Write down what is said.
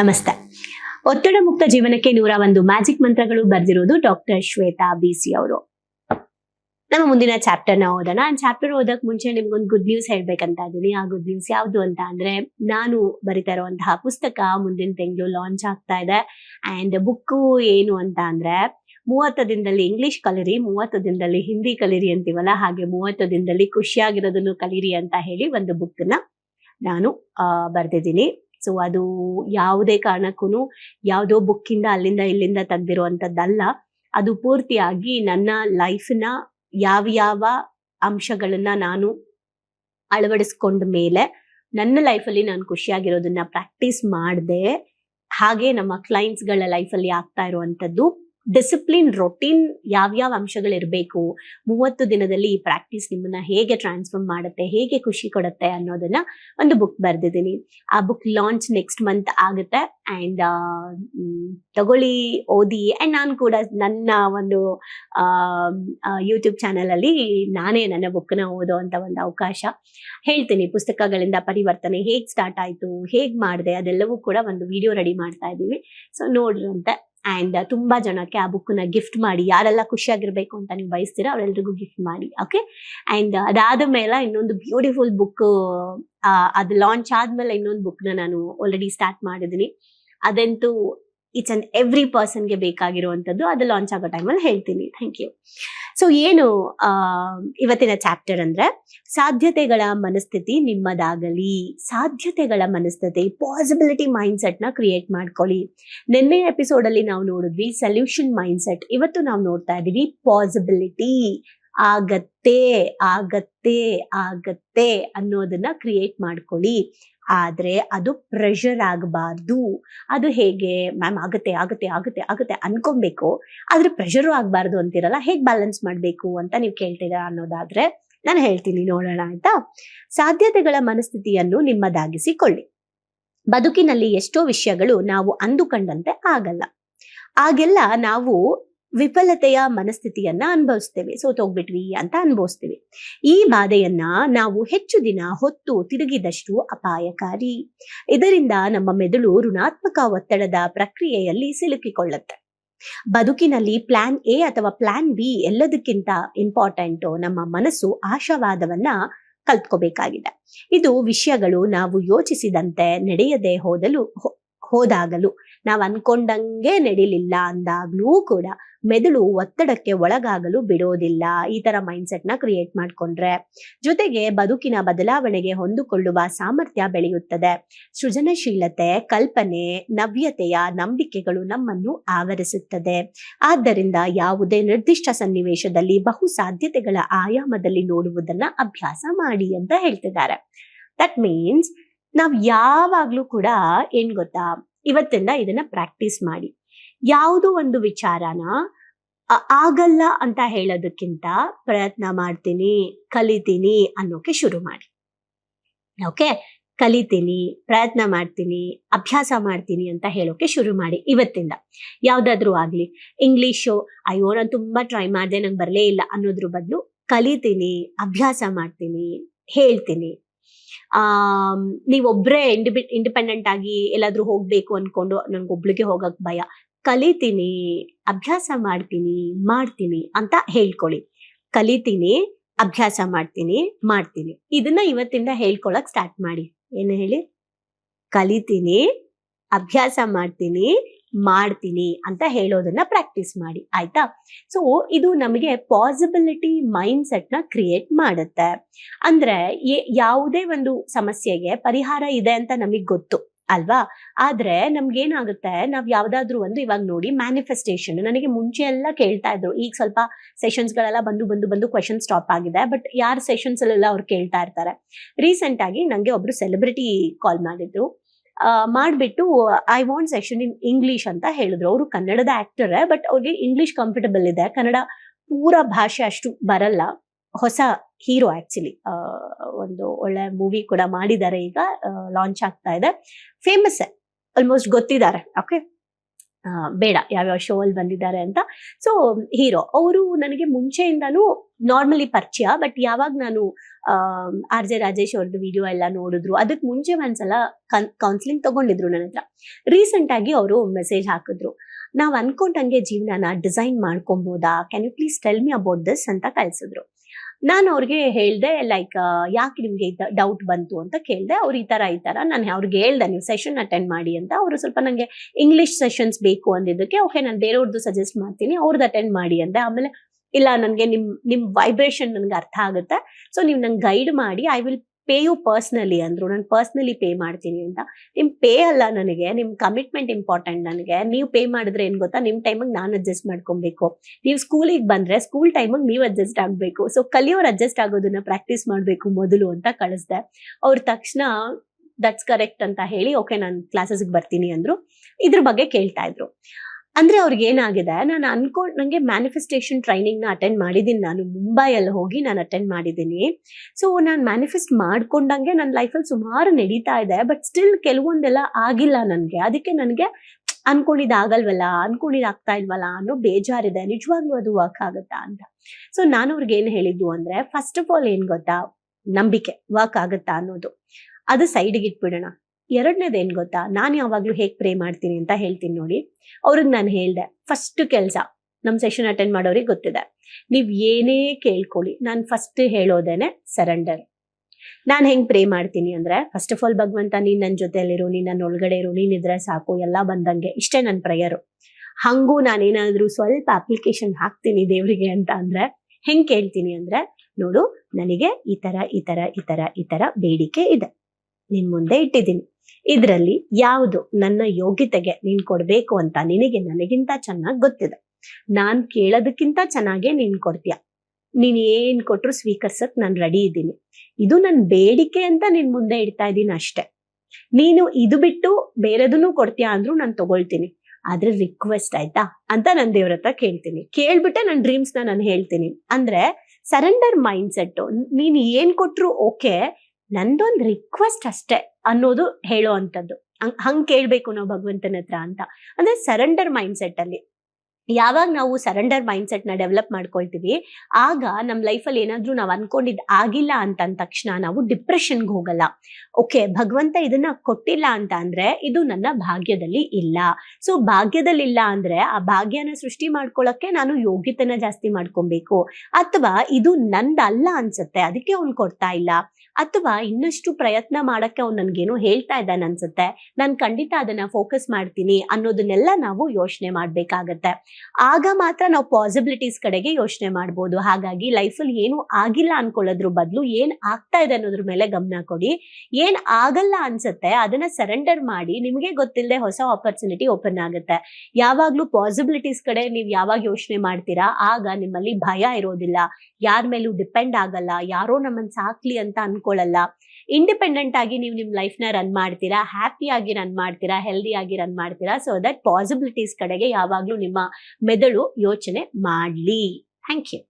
ನಮಸ್ತೆ. ಒತ್ತಡ ಮುಕ್ತ ಜೀವನಕ್ಕೆ ನೂರ ಒಂದು ಮ್ಯಾಜಿಕ್ ಮಂತ್ರಗಳು ಬರೆದಿರೋದು ಡಾಕ್ಟರ್ ಶ್ವೇತಾ ಬಿಸಿ ಅವರು. ನಮ್ಮ ಮುಂದಿನ ಚಾಪ್ಟರ್ನ ಓದೋಣ. ಚಾಪ್ಟರ್ ಓದಕ್ ಮುಂಚೆ ನಿಮ್ಗೊಂದು ಗುಡ್ ನ್ಯೂಸ್ ಹೇಳ್ಬೇಕಂತ ಇದೀನಿ ಆ ಗುಡ್ ನ್ಯೂಸ್ ಯಾವ್ದು ಅಂತ ಅಂದ್ರೆ, ನಾನು ಬರಿತಾ ಇರುವಂತಹ ಪುಸ್ತಕ ಮುಂದಿನ ತಿಂಗಳು ಲಾಂಚ್ ಆಗ್ತಾ ಇದೆ. ಅಂಡ್ ಬುಕ್ ಏನು ಅಂತ ಅಂದ್ರೆ, ಮೂವತ್ತು ದಿನದಲ್ಲಿ ಇಂಗ್ಲಿಷ್ ಕಲಿರಿ, ಮೂವತ್ತು ದಿನದಲ್ಲಿ ಹಿಂದಿ ಕಲಿರಿ ಅಂತೀವಲ್ಲ, ಹಾಗೆ ಮೂವತ್ತು ದಿನದಲ್ಲಿ ಖುಷಿಯಾಗಿರೋದನ್ನು ಕಲಿರಿ ಅಂತ ಹೇಳಿ ಒಂದು ಬುಕ್ನ ನಾನು ಬರ್ದಿದ್ದೀನಿ. ಸೊ ಅದು ಯಾವುದೇ ಕಾರಣಕ್ಕೂ ಯಾವುದೋ ಬುಕ್ಕಿಂದ ಅಲ್ಲಿಂದ ಇಲ್ಲಿಂದ ತೆಗೆದಿರುವಂಥದ್ದಲ್ಲ. ಅದು ಪೂರ್ತಿಯಾಗಿ ನನ್ನ ಲೈಫ್ನ ಯಾವ ಯಾವ ಅಂಶಗಳನ್ನ ನಾನು ಅಳವಡಿಸ್ಕೊಂಡ ಮೇಲೆ ನನ್ನ ಲೈಫಲ್ಲಿ ನಾನು ಖುಷಿಯಾಗಿರೋದನ್ನ ಪ್ರಾಕ್ಟೀಸ್ ಮಾಡಿದೆ. ಹಾಗೆ ನಮ್ಮ ಕ್ಲೈಂಟ್ಸ್ಗಳ ಲೈಫಲ್ಲಿ ಆಗ್ತಾ ಇರುವಂಥದ್ದು. ಡಿಸಿಪ್ಲಿನ್ ರೊಟೀನ್ ಯಾವ್ಯಾವ ಅಂಶಗಳಿರಬೇಕು ಮೂವತ್ತು ದಿನದಲ್ಲಿ ಈ ಪ್ರಾಕ್ಟೀಸ್ ನಿಮ್ಮನ್ನ ಹೇಗೆ ಟ್ರಾನ್ಸ್ಫಾರ್ಮ್ ಮಾಡುತ್ತೆ, ಹೇಗೆ ಖುಷಿ ಕೊಡುತ್ತೆ ಅನ್ನೋದನ್ನ ಒಂದು ಬುಕ್ ಬರೆದಿದ್ದೀನಿ. ಆ ಬುಕ್ ಲಾಂಚ್ ನೆಕ್ಸ್ಟ್ ಮಂತ್ ಆಗುತ್ತೆ ಅಂಡ್ ತಗೊಳ್ಳಿ, ಓದಿ ಅಂಡ್ ನಾನು ಕೂಡ ನನ್ನ ಒಂದು ಯೂಟ್ಯೂಬ್ ಚಾನಲಲ್ಲಿ ನಾನೇ ನನ್ನ ಬುಕ್ನ ಓದೋ ಅಂತ ಒಂದು ಅವಕಾಶ ಹೇಳ್ತೀನಿ. ಪುಸ್ತಕಗಳಿಂದ ಪರಿವರ್ತನೆ ಹೇಗ್ ಸ್ಟಾರ್ಟ್ ಆಯಿತು, ಹೇಗ್ ಮಾಡಿದೆ ಅದೆಲ್ಲವೂ ಕೂಡ ಒಂದು ವಿಡಿಯೋ ರೆಡಿ ಮಾಡ್ತಾ ಇದ್ದೀವಿ. ಸೊ ನೋಡ್ರಂತೆ ಅಂಡ್ ತುಂಬಾ ಜನಕ್ಕೆ ಆ ಬುಕ್ನ ಗಿಫ್ಟ್ ಮಾಡಿ, ಯಾರೆಲ್ಲ ಖುಷಿಯಾಗಿರ್ಬೇಕು ಅಂತ ನೀವು ಬಯಸ್ತೀರಾ ಅವರೆಲ್ಲರಿಗೂ ಗಿಫ್ಟ್ ಮಾಡಿ ಓಕೆ ಅಂಡ್ ಅದಾದ ಮೇಲೆ ಇನ್ನೊಂದು ಬ್ಯೂಟಿಫುಲ್ ಬುಕ್ ಅದು ಲಾಂಚ್ ಆದ್ಮೇಲೆ ಇನ್ನೊಂದು ಬುಕ್ ನಾನು ಆಲ್ರೆಡಿ ಸ್ಟಾರ್ಟ್ ಮಾಡಿದ್ದೀನಿ. ಅದಂತೂ ಇಟ್ಸ್ ಅಂಡ್ ಎವ್ರಿ ಪರ್ಸನ್ಗೆ ಬೇಕಾಗಿರುವಂಥದ್ದು. ಅದು ಲಾಂಚ್ ಆಗೋ ಟೈಮಲ್ಲಿ ಹೇಳ್ತೀನಿ. ಥ್ಯಾಂಕ್ ಯು ಸೊ ಏನು ಇವತ್ತಿನ ಚಾಪ್ಟರ್ ಅಂದ್ರೆ, ಸಾಧ್ಯತೆಗಳ ಮನಸ್ಥಿತಿ ನಿಮ್ಮದಾಗಲಿ. ಸಾಧ್ಯತೆಗಳ ಮನಸ್ಥಿತಿ ಪಾಸಿಬಿಲಿಟಿ ಮೈಂಡ್ಸೆಟ್ನ ಕ್ರಿಯೇಟ್ ಮಾಡ್ಕೊಳ್ಳಿ. ನಿನ್ನೆ ಎಪಿಸೋಡಲ್ಲಿ ನಾವು ನೋಡಿದ್ವಿ ಸೊಲ್ಯೂಷನ್ ಮೈಂಡ್ಸೆಟ್ ಇವತ್ತು ನಾವು ನೋಡ್ತಾ ಇದೀವಿ ಪಾಸಿಬಿಲಿಟಿ ಆಗತ್ತೆ ಆಗತ್ತೆ ಆಗತ್ತೆ ಅನ್ನೋದನ್ನ ಕ್ರಿಯೇಟ್ ಮಾಡ್ಕೊಳ್ಳಿ. ಆದ್ರೆ ಅದು ಪ್ರೆಷರ್ ಆಗಬಾರ್ದು. ಅದು ಹೇಗೆ ಮ್ಯಾಮ್ ಆಗುತ್ತೆ ಆಗುತ್ತೆ ಆಗುತ್ತೆ ಆಗುತ್ತೆ ಅನ್ಕೊಬೇಕು. ಆದ್ರೆ ಪ್ರೆಷರು ಆಗಬಾರ್ದು ಅಂತಿರಲ್ಲ, ಹೇಗ್ ಬ್ಯಾಲೆನ್ಸ್ ಮಾಡ್ಬೇಕು ಅಂತ ನೀವು ಕೇಳ್ತೀರಾ ಅನ್ನೋದಾದ್ರೆ ನಾನು ಹೇಳ್ತೀನಿ ನೋಡೋಣ ಆಯ್ತಾ? ಸಾಧ್ಯತೆಗಳ ಮನಸ್ಥಿತಿಯನ್ನು ನಿಮ್ಮದಾಗಿಸಿಕೊಳ್ಳಿ. ಬದುಕಿನಲ್ಲಿ ಎಷ್ಟೋ ವಿಷಯಗಳು ನಾವು ಅಂದುಕೊಂಡಂತೆ ಆಗಲ್ಲ. ಆಗೆಲ್ಲ ನಾವು ವಿಫಲತೆಯ ಮನಸ್ಥಿತಿಯನ್ನ ಅನುಭವಿಸ್ತೇವೆ. ಸೋತೋಗ್ಬಿಟ್ವಿ ಅಂತ ಅನುಭವಿಸ್ತೀವಿ. ಈ ಬಾಧೆಯನ್ನ ನಾವು ಹೆಚ್ಚು ದಿನ ಹೊತ್ತು ತಿರುಗಿದಷ್ಟು ಅಪಾಯಕಾರಿ. ಇದರಿಂದ ನಮ್ಮ ಮೆದುಳು ಋಣಾತ್ಮಕ ಒತ್ತಡದ ಪ್ರಕ್ರಿಯೆಯಲ್ಲಿ ಸಿಲುಕಿಕೊಳ್ಳುತ್ತೆ. ಬದುಕಿನಲ್ಲಿ ಪ್ಲಾನ್ ಎ ಅಥವಾ ಪ್ಲಾನ್ ಬಿ ಎಲ್ಲದಕ್ಕಿಂತ ಇಂಪಾರ್ಟೆಂಟ್ ನಮ್ಮ ಮನಸ್ಸು ಆಶಾವಾದವನ್ನ ಕಲ್ತ್ಕೋಬೇಕಾಗಿದೆ. ಇದು ವಿಷಯಗಳು ನಾವು ಯೋಚಿಸಿದಂತೆ ನಡೆಯದೆ ಹೋದಲು ಹೋದಾಗಲು ನಾವು ಅನ್ಕೊಂಡಂಗೆ ನಡಿಲಿಲ್ಲ ಅಂದಾಗ್ಲೂ ಕೂಡ ಮೆದುಳು ಒತ್ತಡಕ್ಕೆ ಒಳಗಾಗಲು ಬಿಡೋದಿಲ್ಲ ಈ ತರ ಮೈಂಡ್ಸೆಟ್ನ ಕ್ರಿಯೇಟ್ ಮಾಡ್ಕೊಂಡ್ರೆ. ಜೊತೆಗೆ ಬದುಕಿನ ಬದಲಾವಣೆಗೆ ಹೊಂದಿಕೊಳ್ಳುವ ಸಾಮರ್ಥ್ಯ ಬೆಳೆಯುತ್ತದೆ. ಸೃಜನಶೀಲತೆ, ಕಲ್ಪನೆ, ನವ್ಯತೆಯ ನಂಬಿಕೆಗಳು ನಮ್ಮನ್ನು ಆವರಿಸುತ್ತದೆ. ಆದ್ದರಿಂದ ಯಾವುದೇ ನಿರ್ದಿಷ್ಟ ಸನ್ನಿವೇಶದಲ್ಲಿ ಬಹು ಸಾಧ್ಯತೆಗಳ ಆಯಾಮದಲ್ಲಿ ನೋಡುವುದನ್ನ ಅಭ್ಯಾಸ ಮಾಡಿ ಅಂತ ಹೇಳ್ತಿದ್ದಾರೆ. ದಟ್ ಮೀನ್ಸ್ ನಾವ್ ಯಾವಾಗ್ಲೂ ಕೂಡ ಏನ್ ಗೊತ್ತಾ? ಇವತ್ತಿಂದ ಇದನ್ನ ಪ್ರಾಕ್ಟೀಸ್ ಮಾಡಿ. ಯಾವುದೋ ಒಂದು ವಿಚಾರನ ಆಗಲ್ಲ ಅಂತ ಹೇಳೋದಕ್ಕಿಂತ ಪ್ರಯತ್ನ ಮಾಡ್ತೀನಿ, ಕಲಿತೀನಿ ಅನ್ನೋಕೆ ಶುರು ಮಾಡಿ. ಓಕೆ? ಕಲಿತೀನಿ, ಪ್ರಯತ್ನ ಮಾಡ್ತೀನಿ, ಅಭ್ಯಾಸ ಮಾಡ್ತೀನಿ ಅಂತ ಹೇಳೋಕೆ ಶುರು ಮಾಡಿ ಇವತ್ತಿಂದ. ಯಾವ್ದಾದ್ರೂ ಆಗ್ಲಿ, ಇಂಗ್ಲಿಷು, ಅಯ್ಯೋ ನಾನು ತುಂಬಾ ಟ್ರೈ ಮಾಡಿದೆ, ನಂಗೆ ಬರಲೇ ಇಲ್ಲ ಅನ್ನೋದ್ರ ಬದಲು ಕಲಿತೀನಿ, ಅಭ್ಯಾಸ ಮಾಡ್ತೀನಿ, ಹೇಳ್ತೀನಿ. ಆ ನೀವೊಬ್ರೇ ಇಂಡಿಪಿ ಇಂಡಿಪೆಂಡೆಂಟ್ ಆಗಿ ಎಲ್ಲಾದ್ರೂ ಹೋಗ್ಬೇಕು ಅನ್ಕೊಂಡು ನಂಗೆ ಒಬ್ಳಿಗೆ ಹೋಗಕ್ ಭಯ. ಕಲಿತೀನಿ, ಅಭ್ಯಾಸ ಮಾಡ್ತೀನಿ ಮಾಡ್ತೀನಿ ಅಂತ ಹೇಳ್ಕೊಳ್ಳಿ. ಕಲಿತೀನಿ, ಅಭ್ಯಾಸ ಮಾಡ್ತೀನಿ ಮಾಡ್ತೀನಿ. ಇದನ್ನ ಇವತ್ತಿಂದ ಹೇಳ್ಕೊಳಕ್ ಸ್ಟಾರ್ಟ್ ಮಾಡಿ. ಏನು ಹೇಳಿ? ಕಲಿತೀನಿ, ಅಭ್ಯಾಸ ಮಾಡ್ತೀನಿ ಮಾಡ್ತೀನಿ ಅಂತ ಹೇಳೋದನ್ನ ಪ್ರಾಕ್ಟೀಸ್ ಮಾಡಿ, ಆಯ್ತಾ? ಸೊ ಇದು ನಮಗೆ ಪಾಸಿಬಿಲಿಟಿ ಮೈಂಡ್ ಸೆಟ್ನ ಕ್ರಿಯೇಟ್ ಮಾಡುತ್ತೆ. ಅಂದ್ರೆ ಯಾವುದೇ ಒಂದು ಸಮಸ್ಯೆಗೆ ಪರಿಹಾರ ಇದೆ ಅಂತ ನಮಗ್ ಗೊತ್ತು, ಅಲ್ವಾ? ಆದ್ರೆ ನಮ್ಗೇನಾಗುತ್ತೆ, ನಾವ್ ಯಾವ್ದಾದ್ರು ಒಂದು ಇವಾಗ ನೋಡಿ ಮ್ಯಾನಿಫೆಸ್ಟೇಷನ್ ನನಗೆ ಮುಂಚೆ ಎಲ್ಲ ಕೇಳ್ತಾ ಇದ್ರು. ಈಗ ಸ್ವಲ್ಪ ಸೆಷನ್ಸ್ ಗಳೆಲ್ಲ ಬಂದು ಬಂದು ಬಂದು ಕ್ವೆಶನ್ ಸ್ಟಾಪ್ ಆಗಿದೆ ಬಟ್ ಯಾರ ಸೆಷನ್ಸ್ ಅಲ್ಲೆಲ್ಲ ಅವ್ರು ಕೇಳ್ತಾ ಇರ್ತಾರೆ? ರೀಸೆಂಟ್ ಆಗಿ ನಂಗೆ ಒಬ್ರು ಸೆಲೆಬ್ರಿಟಿ ಕಾಲ್ ಮಾಡಿದ್ರು. ಮಾಡ್ಬಿಟ್ಟು I want section in English ಅಂತ ಹೇಳಿದ್ರು. ಅವರು ಕನ್ನಡದ ಆಕ್ಟರ್ ಬಟ್ ಅವ್ರಿಗೆ ಇಂಗ್ಲಿಷ್ ಕಂಫರ್ಟಬಲ್ ಇದೆ. ಕನ್ನಡ ಪೂರ ಭಾಷೆ ಅಷ್ಟು ಬರಲ್ಲ. ಹೊಸ ಹೀರೋ ಆಕ್ಚುಲಿ ಒಂದು ಒಳ್ಳೆ ಮೂವಿ ಕೂಡ ಮಾಡಿದ್ದಾರೆ ಈಗ. ಲಾಂಚ್ ಆಗ್ತಾ ಇದೆ. Famous almost ಗೊತ್ತಿದ್ದಾರೆ. ಓಕೆ ಬೇಡ ಯಾವ್ಯಾವ ಶೋ ಅಲ್ಲಿ ಬಂದಿದ್ದಾರೆ ಅಂತ. ಸೊ ಹೀರೋ ಅವರು ನನಗೆ ಮುಂಚೆಯಿಂದಾನು ನಾರ್ಮಲಿ ಪರಿಚಯ ಬಟ್ ಯಾವಾಗ ನಾನು ಆರ್ ಜೆ ರಾಜೇಶ್ ಅವ್ರದ್ದು ವಿಡಿಯೋ ಎಲ್ಲ ನೋಡಿದ್ರು ಅದಕ್ಕೆ ಮುಂಚೆ ಒಂದ್ಸಲ ಕೌನ್ಸಿಲಿಂಗ್ ತಗೊಂಡಿದ್ರು ನನ್ನ ಹತ್ರ. ರೀಸೆಂಟ್ ಆಗಿ ಅವರು ಮೆಸೇಜ್ ಹಾಕಿದ್ರು. ನಾವ್ ಅನ್ಕೊಂಡಂಗೆ ಜೀವನನ design ಮಾಡ್ಕೊಬೋದಾ? Can you please tell me about this ಅಂತ ಕಳ್ಸಿದ್ರು. ನಾನು ಅವ್ರಿಗೆ ಹೇಳ್ದೆ ಲೈಕ್ ಯಾಕೆ ನಿಮ್ಗೆ ಡೌಟ್ ಬಂತು ಅಂತ ಕೇಳ್ದೆ, ಅವ್ರು ಈ ತರ ಈ ತರ. ನಾನು ಅವ್ರಿಗೆ ಹೇಳ್ದೆ, ನೀವು ಸೆಷನ್ ಅಟೆಂಡ್ ಮಾಡಿ ಅಂತ. ಅವರು ಸ್ವಲ್ಪ ನಂಗೆ ಇಂಗ್ಲಿಷ್ ಸೆಷನ್ಸ್ ಬೇಕು ಅಂದಿದ್ದಕ್ಕೆ ಓಕೆ ನಾನು ಬೇರೆಯವ್ರದ್ದು ಸಜೆಸ್ಟ್ ಮಾಡ್ತೀನಿ ಅವ್ರದ್ದು ಅಟೆಂಡ್ ಮಾಡಿ ಅಂದೆ. ಆಮೇಲೆ, ಇಲ್ಲ, ನನಗೆ ನಿಮ್ ನಿಮ್ ವೈಬ್ರೇಷನ್ ನನ್ಗೆ ಅರ್ಥ ಆಗುತ್ತೆ. ಸೊ ನೀವು ನಂಗೆ ಗೈಡ್ ಮಾಡಿ I will pay you personally ಅಂದ್ರು. ನಾನು ಪರ್ಸ್ನಲಿ ಪೇ ಮಾಡ್ತೀನಿ ಅಂತ. ನಿಮ್ ಪೇ ಅಲ್ಲ ನನಗೆ, ನಿಮ್ ಕಮಿಟ್ಮೆಂಟ್ ಇಂಪಾರ್ಟೆಂಟ್ ನನಗೆ. ನೀವು ಪೇ ಮಾಡಿದ್ರೆ ಏನ್ ಗೊತ್ತಾ? ನಿಮ್ ಟೈಮಿಗೆ ನಾನು ಅಡ್ಜಸ್ಟ್ ಮಾಡ್ಕೊಬೇಕು. ನೀವು ಸ್ಕೂಲಿಗೆ ಬಂದ್ರೆ ಸ್ಕೂಲ್ ಟೈಮಿಗೆ ನೀವು ಅಡ್ಜಸ್ಟ್ ಆಗ್ಬೇಕು. ಸೊ ಕಲಿಯೋರು ಅಡ್ಜಸ್ಟ್ ಆಗೋದನ್ನ ಪ್ರಾಕ್ಟೀಸ್ ಮಾಡ್ಬೇಕು ಮೊದಲು ಅಂತ ಕಳಿಸ್ದೆ. ಅವ್ರ ತಕ್ಷಣ ದಟ್ಸ್ ಕರೆಕ್ಟ್ ಅಂತ ಹೇಳಿ ಓಕೆ ನಾನು ಕ್ಲಾಸಸ್ಗೆ ಬರ್ತೀನಿ ಅಂದ್ರು. ಇದ್ರ ಬಗ್ಗೆ ಕೇಳ್ತಾ ಇದ್ರು. ಅಂದ್ರೆ ಅವ್ರಿಗೆ ಏನಾಗಿದೆ, ನಾನು ಅನ್ಕೊಂಡ್ ನಂಗೆ ಮ್ಯಾನಿಫೆಸ್ಟೇಷನ್ ಟ್ರೈನಿಂಗ್ನ ಅಟೆಂಡ್ ಮಾಡಿದ್ದೀನಿ ನಾನು ಮುಂಬೈಯಲ್ಲಿ ಹೋಗಿ ನಾನು ಅಟೆಂಡ್ ಮಾಡಿದ್ದೀನಿ ಸೊ ನಾನು ಮ್ಯಾನಿಫೆಸ್ಟ್ ಮಾಡ್ಕೊಂಡಂಗೆ ನನ್ನ ಲೈಫಲ್ಲಿ ಸುಮಾರು ನಡೀತಾ ಇದೆ ಬಟ್ ಸ್ಟಿಲ್ ಕೆಲವೊಂದೆಲ್ಲ ಆಗಿಲ್ಲ ನನಗೆ. ಅದಕ್ಕೆ ನನಗೆ ಅನ್ಕೊಂಡಿದ್ ಆಗಲ್ವಲ್ಲ ಅನ್ಕೊಂಡಿದ್ ಆಗ್ತಾ ಇಲ್ವಲ್ಲ ಅನ್ನೋ ಬೇಜಾರಿದೆ. ನಿಜವಾಗ್ಲೂ ಅದು ವರ್ಕ್ ಆಗುತ್ತಾ ಅಂತ. ಸೊ ನಾನು ಅವ್ರಿಗೆ ಏನ್ ಹೇಳಿದ್ದು ಅಂದ್ರೆ ಫಸ್ಟ್ ಆಫ್ ಆಲ್ ಏನ್ ಗೊತ್ತಾ? ನಂಬಿಕೆ ವರ್ಕ್ ಆಗುತ್ತಾ ಅನ್ನೋದು. ಅದು ಸೈಡ್ಗೆ ಇಟ್ಬಿಡೋಣ. ಎರಡನೇದು ಏನ್ ಗೊತ್ತಾ? ನಾನು ಯಾವಾಗ್ಲೂ ಹೇಗ್ ಪ್ರೇ ಮಾಡ್ತೀನಿ ಅಂತ ಹೇಳ್ತೀನಿ ನೋಡಿ. ಅವ್ರಿಗೆ ನಾನು ಹೇಳ್ದೆ ಫಸ್ಟ್ ಕೆಲಸ ನಮ್ ಸೆಷನ್ ಅಟೆಂಡ್ ಮಾಡೋರಿಗೆ ಗೊತ್ತಿದೆ. ನೀವ್ ಏನೇ ಕೇಳ್ಕೊಳ್ಳಿ, ನಾನು ಫಸ್ಟ್ ಹೇಳೋದೇನೆ ಸರೆಂಡರ್ ನಾನು ಹೆಂಗ್ ಪ್ರೇ ಮಾಡ್ತೀನಿ ಅಂದ್ರೆ ಫಸ್ಟ್ ಆಫ್ ಆಲ್ ಭಗವಂತ ನೀನ್ ನನ್ನ ಜೊತೆಯಲ್ಲಿರು, ನೀನ್ ನನ್ನ ಒಳಗಡೆ ಇರು ನೀನಿದ್ರೆ ಸಾಕು, ಎಲ್ಲ ಬಂದಂಗೆ, ಇಷ್ಟೇ ನನ್ನ ಪ್ರೇಯರು ಹಂಗೂ ನಾನೇನಾದ್ರೂ ಸ್ವಲ್ಪ ಅಪ್ಲಿಕೇಶನ್ ಹಾಕ್ತೀನಿ ದೇವ್ರಿಗೆ ಅಂತ ಅಂದ್ರೆ, ಹೆಂಗ್ ಕೇಳ್ತೀನಿ ಅಂದ್ರೆ, ನೋಡು, ನನಗೆ ಈ ತರ ಈ ತರ ಈ ತರ ಈ ತರ ಬೇಡಿಕೆ ಇದೆ. ನಿನ್ ಮುಂದೆ ಇಟ್ಟಿದ್ದೀನಿ. ಇದ್ರಲ್ಲಿ ಯಾವುದು ನನ್ನ ಯೋಗ್ಯತೆಗೆ ನೀನ್ ಕೊಡ್ಬೇಕು ಅಂತ ನಿನಗೆ ನನಗಿಂತ ಚೆನ್ನಾಗಿ ಗೊತ್ತಿದೆ. ನಾನ್ ಕೇಳೋದಕ್ಕಿಂತ ಚೆನ್ನಾಗೆ ನೀನ್ ಕೊಡ್ತೀಯ. ನೀನ್ ಏನ್ ಕೊಟ್ರು ಸ್ವೀಕರ್ಸಕ್ ನಾನ್ ರೆಡಿ ಇದ್ದೀನಿ. ಇದು ನನ್ ಬೇಡಿಕೆ ಅಂತ ನಿನ್ ಮುಂದೆ ಇಡ್ತಾ ಇದ್ದೀನಿ ಅಷ್ಟೇ. ನೀನು ಇದು ಬಿಟ್ಟು ಬೇರೆದನ್ನು ಕೊಡ್ತೀಯ ಅಂದ್ರೂ ನಾನು ತಗೊಳ್ತೀನಿ. ಆದ್ರೆ ರಿಕ್ವೆಸ್ಟ್ ಆಯ್ತಾ ಅಂತ ನಾನು ದೇವ್ರ ಹತ್ರ ಕೇಳ್ತೀನಿ. ಕೇಳ್ಬಿಟ್ಟೆ ನನ್ನ ಡ್ರೀಮ್ಸ್ ನಾನು ಹೇಳ್ತೀನಿ. ಅಂದ್ರೆ ಸರೆಂಡರ್ ಮೈಂಡ್ ಸೆಟ್ ನೀನ್ ಏನ್ ಕೊಟ್ರು ಓಕೆ ನಂದೊಂದ್ ರಿಕ್ವೆಸ್ಟ್ ಅಷ್ಟೇ ಅನ್ನೋದು ಹೇಳೋ ಅಂಥದ್ದು. ಹಂಗ್ ಕೇಳ್ಬೇಕು ನಾವು ಭಗವಂತನ ಹತ್ರ ಅಂತ. ಅಂದ್ರೆ ಸರೆಂಡರ್ ಮೈಂಡ್ ಸೆಟ್ ಅಲ್ಲಿ. ಯಾವಾಗ ನಾವು ಸರೆಂಡರ್ ಮೈಂಡ್ ಸೆಟ್ನ ಡೆವಲಪ್ ಮಾಡ್ಕೊಳ್ತೀವಿ, ಆಗ ನಮ್ಮ ಲೈಫಲ್ಲಿ ಏನಾದ್ರೂ ನಾವು ಅನ್ಕೊಂಡಿದ್ ಆಗಿಲ್ಲ ಅಂತ ಅಂದ ತಕ್ಷಣ ನಾವು ಡಿಪ್ರೆಷನ್ಗೆ ಹೋಗಲ್ಲ. ಓಕೆ ಭಗವಂತ ಇದನ್ನ ಕೊಟ್ಟಿಲ್ಲ ಅಂತ ಅಂದ್ರೆ ಇದು ನನ್ನ ಭಾಗ್ಯದಲ್ಲಿ ಇಲ್ಲ. ಸೊ ಭಾಗ್ಯದಲ್ಲಿ ಇಲ್ಲ ಅಂದ್ರೆ ಆ ಭಾಗ್ಯನ ಸೃಷ್ಟಿ ಮಾಡ್ಕೊಳಕ್ಕೆ ನಾನು ಯೋಗ್ಯತೆನ ಜಾಸ್ತಿ ಮಾಡ್ಕೊಬೇಕು. ಅಥವಾ ಇದು ನಂದಲ್ಲ ಅನ್ಸುತ್ತೆ, ಅದಕ್ಕೆ ಅವ್ನು ಕೊಡ್ತಾ ಇಲ್ಲ. ಅಥವಾ ಇನ್ನಷ್ಟು ಪ್ರಯತ್ನ ಮಾಡಕ್ಕೆ ಅವ್ನು ನನ್ಗೇನು ಹೇಳ್ತಾ ಇದ್ದಾನೆ ಅನ್ಸುತ್ತೆ. ನಾನು ಖಂಡಿತ ಅದನ್ನ ಫೋಕಸ್ ಮಾಡ್ತೀನಿ ಅನ್ನೋದನ್ನೆಲ್ಲ ನಾವು ಯೋಚನೆ ಮಾಡ್ಬೇಕಾಗತ್ತೆ. ಆಗ ಮಾತ್ರ ನಾವು ಪಾಸಿಬಿಲಿಟೀಸ್ ಕಡೆಗೆ ಯೋಚನೆ ಮಾಡ್ಬೋದು. ಹಾಗಾಗಿ ಲೈಫಲ್ಲಿ ಏನು ಆಗಿಲ್ಲ ಅನ್ಕೊಳ್ಳೋದ್ರ ಬದಲು ಏನ್ ಆಗ್ತಾ ಇದೆ ಅನ್ನೋದ್ರ ಮೇಲೆ ಗಮನ ಕೊಡಿ. ಏನ್ ಆಗಲ್ಲ ಅನ್ಸುತ್ತೆ ಅದನ್ನ ಸರೆಂಡರ್ ಮಾಡಿ ನಿಮಗೆ ಗೊತ್ತಿಲ್ಲದೆ ಹೊಸ ಆಪರ್ಚುನಿಟಿ ಓಪನ್ ಆಗುತ್ತೆ. ಯಾವಾಗ್ಲೂ ಪಾಸಿಬಿಲಿಟೀಸ್ ಕಡೆ ನೀವು ಯಾವಾಗ ಯೋಚನೆ ಮಾಡ್ತೀರಾ ಆಗ ನಿಮ್ಮಲ್ಲಿ ಭಯ ಇರೋದಿಲ್ಲ. ಯಾರ ಮೇಲೂ ಡಿಪೆಂಡ್ ಆಗಲ್ಲ. ಯಾರೋ ನಮ್ಮನ್ನ ಸಾಕ್ಲಿ ಅಂತ ಅನ್ಕೊಳ್ಳಲ್ಲ ಇಂಡಿಪೆಂಡೆಂಟ್ ಆಗಿ ನೀವು ನಿಮ್ ಲೈಫ್ನ ರನ್ ಮಾಡ್ತೀರಾ ಹ್ಯಾಪಿ ಆಗಿ ರನ್ ಮಾಡ್ತೀರಾ ಹೆಲ್ದಿ ಆಗಿ ರನ್ ಮಾಡ್ತೀರಾ ಸೊ ದಟ್ ಪಾಸಿಬಿಲಿಟೀಸ್ ಕಡೆಗೆ ಯಾವಾಗ್ಲೂ ನಿಮ್ಮ ಮೆದುಳು ಯೋಚನೆ ಮಾಡ್ಲಿ. Thank you